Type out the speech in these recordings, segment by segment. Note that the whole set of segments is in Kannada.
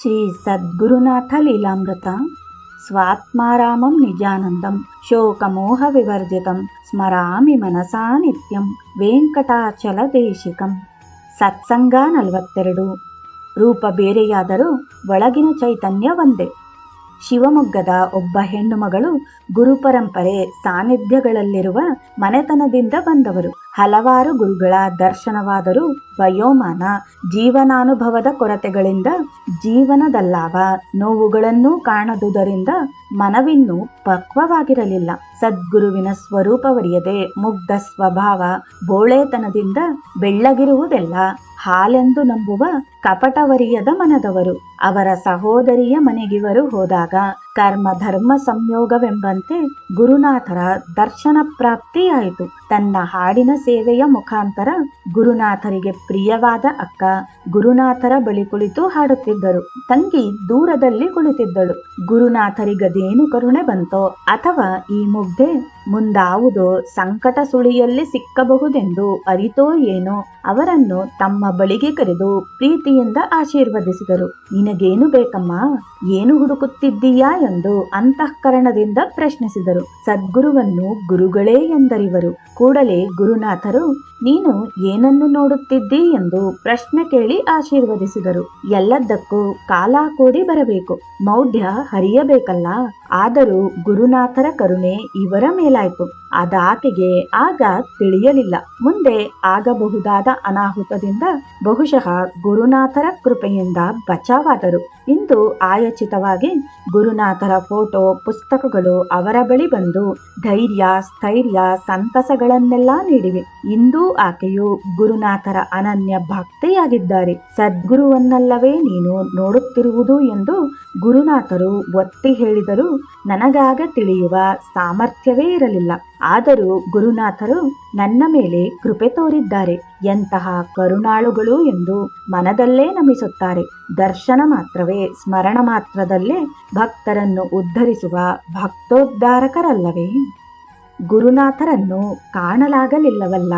ಶ್ರೀ ಸದ್ಗುರುನಾಥ ಲೀಲಾಮೃತ ಸ್ವಾತ್ಮಾರಾಮಂ ನಿಜಾನಂದಂ ಶೋಕಮೋಹ ವಿವರ್ಜಿತಂ ಸ್ಮರಾಮಿ ಮನಸಾ ನಿತ್ಯಂ ವೆಂಕಟಾಚಲ ದೇಶಿಕಂ ಸತ್ಸಂಗ ನಲವತ್ತೆರಡು ರೂಪ ಬೇರೆಯಾದರೂ ಒಳಗಿನ ಚೈತನ್ಯ ಒಂದೇ ಶಿವಮೊಗ್ಗದ ಒಬ್ಬ ಹೆಣ್ಣು ಮಗಳು ಗುರುಪರಂಪರೆ ಸಾನ್ನಿಧ್ಯಗಳಲ್ಲಿರುವ ಮನೆತನದಿಂದ ಬಂದವರು. ಹಲವಾರು ಗುರುಗಳ ದರ್ಶನವಾದರೂ ವಯೋಮಾನ, ಜೀವನಾನುಭವದ ಕೊರತೆಗಳಿಂದ ಜೀವನದಲ್ಲಾವ ನೋವುಗಳನ್ನೂ ಕಾಣದುದರಿಂದ ಮನವಿನ್ನೂ ಪಕ್ವವಾಗಿರಲಿಲ್ಲ. ಸದ್ಗುರುವಿನ ಸ್ವರೂಪವರಿಯದೆ ಮುಗ್ಧ ಸ್ವಭಾವ ಬೋಳೆತನದಿಂದ ಬೆಳ್ಳಗಿರುವುದೆಲ್ಲ ಹಾಲೆಂದು ನಂಬುವ ಕಪಟವರಿಯದ ಮನದವರು. ಅವರ ಸಹೋದರಿಯ ಮನೆಗಿವರು ಹೋದಾಗ ಕರ್ಮ ಧರ್ಮ ಸಂಯೋಗವೆಂಬಂತೆ ಗುರುನಾಥರ ದರ್ಶನ ಪ್ರಾಪ್ತಿಯಾಯಿತು. ತನ್ನ ಹಾಡಿನ ಸೇವೆಯ ಮುಖಾಂತರ ಗುರುನಾಥರಿಗೆ ಪ್ರಿಯವಾದ ಅಕ್ಕ ಗುರುನಾಥರ ಬಳಿ ಕುಳಿತು ಹಾಡುತ್ತಿದ್ದರು. ತಂಗಿ ದೂರದಲ್ಲಿ ಕುಳಿತಿದ್ದಳು. ಗುರುನಾಥರಿಗದೇನು ಕರುಣೆ ಬಂತೋ ಅಥವಾ ಈ ಮುಗ್ಧೆ ಮುಂದಾವುದೋ ಸಂಕಟ ಸುಳಿಯಲ್ಲಿ ಸಿಕ್ಕಬಹುದೆಂದು ಅರಿತೋ ಏನೋ ಅವರನ್ನು ತಮ್ಮ ಬಳಿಗೆ ಕರೆದು ಪ್ರೀತಿಯಿಂದ ಆಶೀರ್ವದಿಸಿದರು. ನಿನಗೇನು ಬೇಕಮ್ಮ? ಏನು ಹುಡುಕುತ್ತಿದ್ದೀಯಾ ಎಂದು ಅಂತಃಕರಣದಿಂದ ಪ್ರಶ್ನಿಸಿದರು. ಸದ್ಗುರುವನ್ನು ಗುರುಗಳೇ ಎಂದರಿವರು. ಕೂಡಲೇ ಗುರುನಾಥರು, ನೀನು ಏನನ್ನು ನೋಡುತ್ತಿದ್ದೀ ಎಂದು ಪ್ರಶ್ನೆ ಕೇಳಿ ಆಶೀರ್ವದಿಸಿದರು. ಎಲ್ಲದಕ್ಕೂ ಕಾಲ ಕೂಡಿ ಬರಬೇಕು. ಮೌಢ್ಯ ಹರಿಯಬೇಕಲ್ಲ. ಆದರೂ ಗುರುನಾಥರ ಕರುಣೆ ಇವರ ಮೇಲಾಯ್ತು ಅದಾಕೆಗೆ ಆಗ ತಿಳಿಯಲಿಲ್ಲ. ಮುಂದೆ ಆಗಬಹುದಾದ ಅನಾಹುತದಿಂದ ಬಹುಶಃ ಗುರುನಾಥರ ಕೃಪೆಯಿಂದ ಬಚಾವಾದರು. ಇಂದು ಆಯಚಿತವಾಗಿ ಗುರುನಾಥರ ಫೋಟೋ, ಪುಸ್ತಕಗಳು ಅವರ ಬಳಿ ಬಂದು ಧೈರ್ಯ, ಸ್ಥೈರ್ಯ, ಸಂತಸಗಳನ್ನೆಲ್ಲ ನೀಡಿವೆ. ಇಂದೂ ಆಕೆಯು ಗುರುನಾಥರ ಅನನ್ಯ ಭಕ್ತೆಯಾಗಿದ್ದಾರೆ. ಸದ್ಗುರುವನ್ನಲ್ಲವೇ ನೀನು ನೋಡುತ್ತಿರುವುದು ಎಂದು ಗುರುನಾಥರು ಒತ್ತಿ ಹೇಳಿದರು ನನಗಾಗ ತಿಳಿಯುವ ಸಾಮರ್ಥ್ಯವೇ ಇರಲಿಲ್ಲ. ಆದರೂ ಗುರುನಾಥರು ನನ್ನ ಮೇಲೆ ಕೃಪೆ ತೋರಿದ್ದಾರೆ. ಎಂತಹ ಕರುಣಾಳುಗಳು ಎಂದು ಮನದಲ್ಲೇ ನಮಿಸುತ್ತಾರೆ ದರ್ಶನ ಮಾತ್ರವೇ, ಸ್ಮರಣ ಮಾತ್ರದಲ್ಲೇ ಭಕ್ತರನ್ನು ಉದ್ಧರಿಸುವ ಭಕ್ತೋದ್ಧಾರಕರಲ್ಲವೇ? ಗುರುನಾಥರನ್ನು ಕಾಣಲಾಗಲಿಲ್ಲವಲ್ಲ?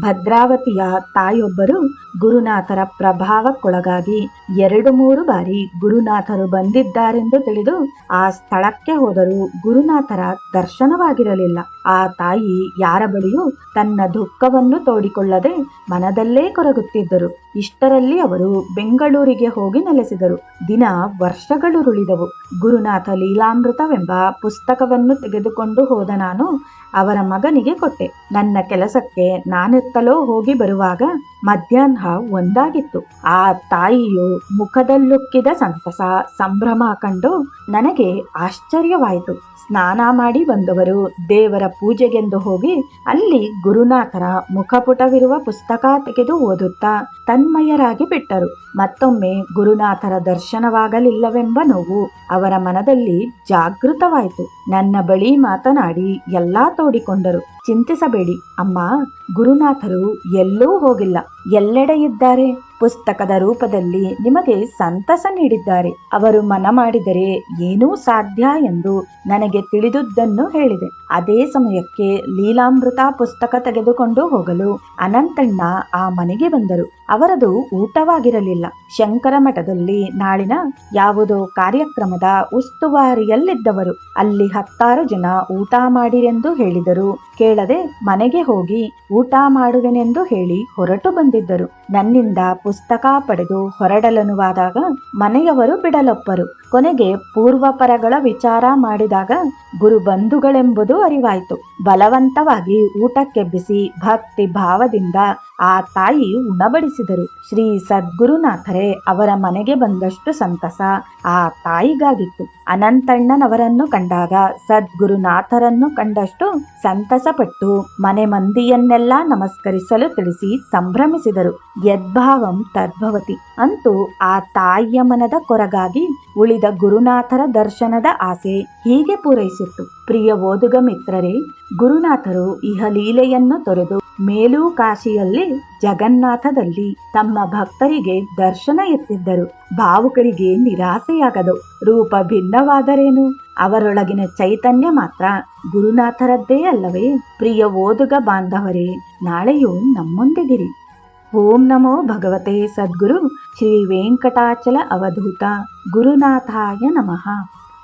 ಭದ್ರಾವತಿಯ ತಾಯೊಬ್ಬರು ಗುರುನಾಥರ ಪ್ರಭಾವಕ್ಕೊಳಗಾಗಿ ಎರಡು ಮೂರು ಬಾರಿ ಗುರುನಾಥರು ಬಂದಿದ್ದಾರೆಂದು ತಿಳಿದು ಆ ಸ್ಥಳಕ್ಕೆ ಹೋದರೂ ಗುರುನಾಥರ ದರ್ಶನವಾಗಿರಲಿಲ್ಲ. ಆ ತಾಯಿ ಯಾರ ಬಳಿಯೂ ತನ್ನ ದುಃಖವನ್ನು ತೋಡಿಕೊಳ್ಳದೆ ಮನದಲ್ಲೇ ಕೊರಗುತ್ತಿದ್ದರು. ಇಷ್ಟರಲ್ಲಿ ಅವರು ಬೆಂಗಳೂರಿಗೆ ಹೋಗಿ ನೆಲೆಸಿದರು. ದಿನ ವರ್ಷಗಳುರುಳಿದವು. ಗುರುನಾಥ ಲೀಲಾಮೃತವೆಂಬ ಪುಸ್ತಕವನ್ನು ತೆಗೆದುಕೊಂಡು ಹೋದ ನಾನು ಅವರ ಮಗನಿಗೆ ಕೊಟ್ಟೆ. ನನ್ನ ಕೆಲಸಕ್ಕೆ ನಾನೆತ್ತಲೋ ಹೋಗಿ ಬರುವಾಗ ಮಧ್ಯಾಹ್ನ ಒಂದಾಗಿತ್ತು. ಆ ತಾಯಿಯು ಮುಖದಲ್ಲುಕ್ಕಿದ ಸಂತಸ, ಸಂಭ್ರಮ ಕಂಡು ನನಗೆ ಆಶ್ಚರ್ಯವಾಯಿತು. ಸ್ನಾನ ಮಾಡಿ ಬಂದವರು ದೇವರ ಪೂಜೆಗೆಂದು ಹೋಗಿ ಅಲ್ಲಿ ಗುರುನಾಥರ ಮುಖಪುಟವಿರುವ ಪುಸ್ತಕ ತೆಗೆದು ಓದುತ್ತಾ ತನ್ಮಯರಾಗಿ ಬಿಟ್ಟರು. ಮತ್ತೊಮ್ಮೆ ಗುರುನಾಥರ ದರ್ಶನವಾಗಲಿಲ್ಲವೆಂಬ ನೋವು ಅವರ ಮನದಲ್ಲಿ ಜಾಗೃತವಾಯಿತು. ನನ್ನ ಬಳಿ ಮಾತನಾಡಿ ಎಲ್ಲಾ ತೋಡಿಕೊಂಡರು. ಚಿಂತಿಸಬೇಡಿ, ಅಮ್ಮ. ಗುರುನಾಥರು ಎಲ್ಲೂ ಹೋಗಿಲ್ಲ. ಎಲ್ಲೆಡೆ ಇದ್ದಾರೆ? ಪುಸ್ತಕದ ರೂಪದಲ್ಲಿ ನಿಮಗೆ ಸಂತಸ ನೀಡಿದ್ದಾರೆ. ಅವರು ಮನ ಮಾಡಿದರೆ ಏನೂ ಸಾಧ್ಯ ಎಂದು ನನಗೆ ತಿಳಿದುದನ್ನು ಹೇಳಿದೆ. ಅದೇ ಸಮಯಕ್ಕೆ ಲೀಲಾಮೃತ ಪುಸ್ತಕ ತೆಗೆದುಕೊಂಡು ಹೋಗಲು ಅನಂತಣ್ಣ ಆ ಮನೆಗೆ ಬಂದರು. ಅವರದು ಊಟವಾಗಿರಲಿಲ್ಲ. ಶಂಕರ ಮಠದಲ್ಲಿ ನಾಳಿನ ಯಾವುದೋ ಕಾರ್ಯಕ್ರಮದ ಉಸ್ತುವಾರಿಯಲ್ಲಿದ್ದವರು. ಅಲ್ಲಿ ಹತ್ತಾರು ಜನ ಊಟ ಮಾಡಿರೆಂದು ಹೇಳಿದರು. ಕೇಳದೆ ಮನೆಗೆ ಹೋಗಿ ಊಟ ಮಾಡುವೆನೆಂದು ಹೇಳಿ ಹೊರಟು ಬಂದಿದ್ದರು. ನನ್ನಿಂದ ಪುಸ್ತಕ ಪಡೆದು ಹೊರಡಲನುವಾದಾಗ ಮನೆಯವರು ಬಿಡಲೊಪ್ಪರು. ಕೊನೆಗೆ ಪೂರ್ವಪರಗಳ ವಿಚಾರ ಮಾಡಿದಾಗ ಗುರು ಬಂಧುಗಳೆಂಬುದು ಅರಿವಾಯಿತು. ಬಲವಂತವಾಗಿ ಊಟಕ್ಕೆಬ್ಬಿಸಿ ಭಕ್ತಿ ಭಾವದಿಂದ ಆ ತಾಯಿ ಉಣಬಡಿಸಿದರು. ಶ್ರೀ ಸದ್ಗುರುನಾಥರೇ, ಅವರ ಮನೆಗೆ ಬಂದಷ್ಟು ಸಂತಸ ಆ ತಾಯಿಗಾಗಿತ್ತು. ಅನಂತಣ್ಣನವರನ್ನು ಕಂಡಾಗ ಸದ್ಗುರುನಾಥರನ್ನು ಕಂಡಷ್ಟು ಸಂತಸಪಟ್ಟು ಮನೆ ಮಂದಿಯನ್ನೆಲ್ಲ ನಮಸ್ಕರಿಸಲು ತಿಳಿಸಿ ಸಂಭ್ರಮಿಸಿದರು. ಯದ್ಭಾವಂ ತದ್ಭವತಿ ಅಂತೂ ಆ ತಾಯಿಯ ಮನದ ಕೊರಗಾಗಿ ಉಳಿದ ಗುರುನಾಥರ ದರ್ಶನದ ಆಸೆ ಹೀಗೆ ಪೂರೈಸಿತ್ತು. ಪ್ರಿಯ ಓದುಗ ಮಿತ್ರರೇ, ಗುರುನಾಥರು ಇಹ ಲೀಲೆಯನ್ನು ತೊರೆದು ಮೇಲೂ ಕಾಶಿಯಲ್ಲಿ ಜಗನ್ನಾಥದಲ್ಲಿ ತಮ್ಮ ಭಕ್ತರಿಗೆ ದರ್ಶನ ಎತ್ತಿದ್ದರು. ಭಾವುಕರಿಗೆ ನಿರಾಸೆಯಾಗದು. ರೂಪ ಭಿನ್ನವಾದರೇನು? ಅವರೊಳಗಿನ ಚೈತನ್ಯ ಮಾತ್ರ ಗುರುನಾಥರದ್ದೇ ಅಲ್ಲವೇ? ಪ್ರಿಯ ಓದುಗ ಬಾಂಧವರೇ, ನಾಳೆಯೂ ನಮ್ಮೊಂದಿಗಿರಿ. ಓಂ ನಮೋ ಭಗವತೆ ಸದ್ಗುರು. ಶ್ರೀ ವೆಂಕಟಾಚಲ ಅವಧೂತ. ಗುರುನಾಥಾಯ ನಮಃ.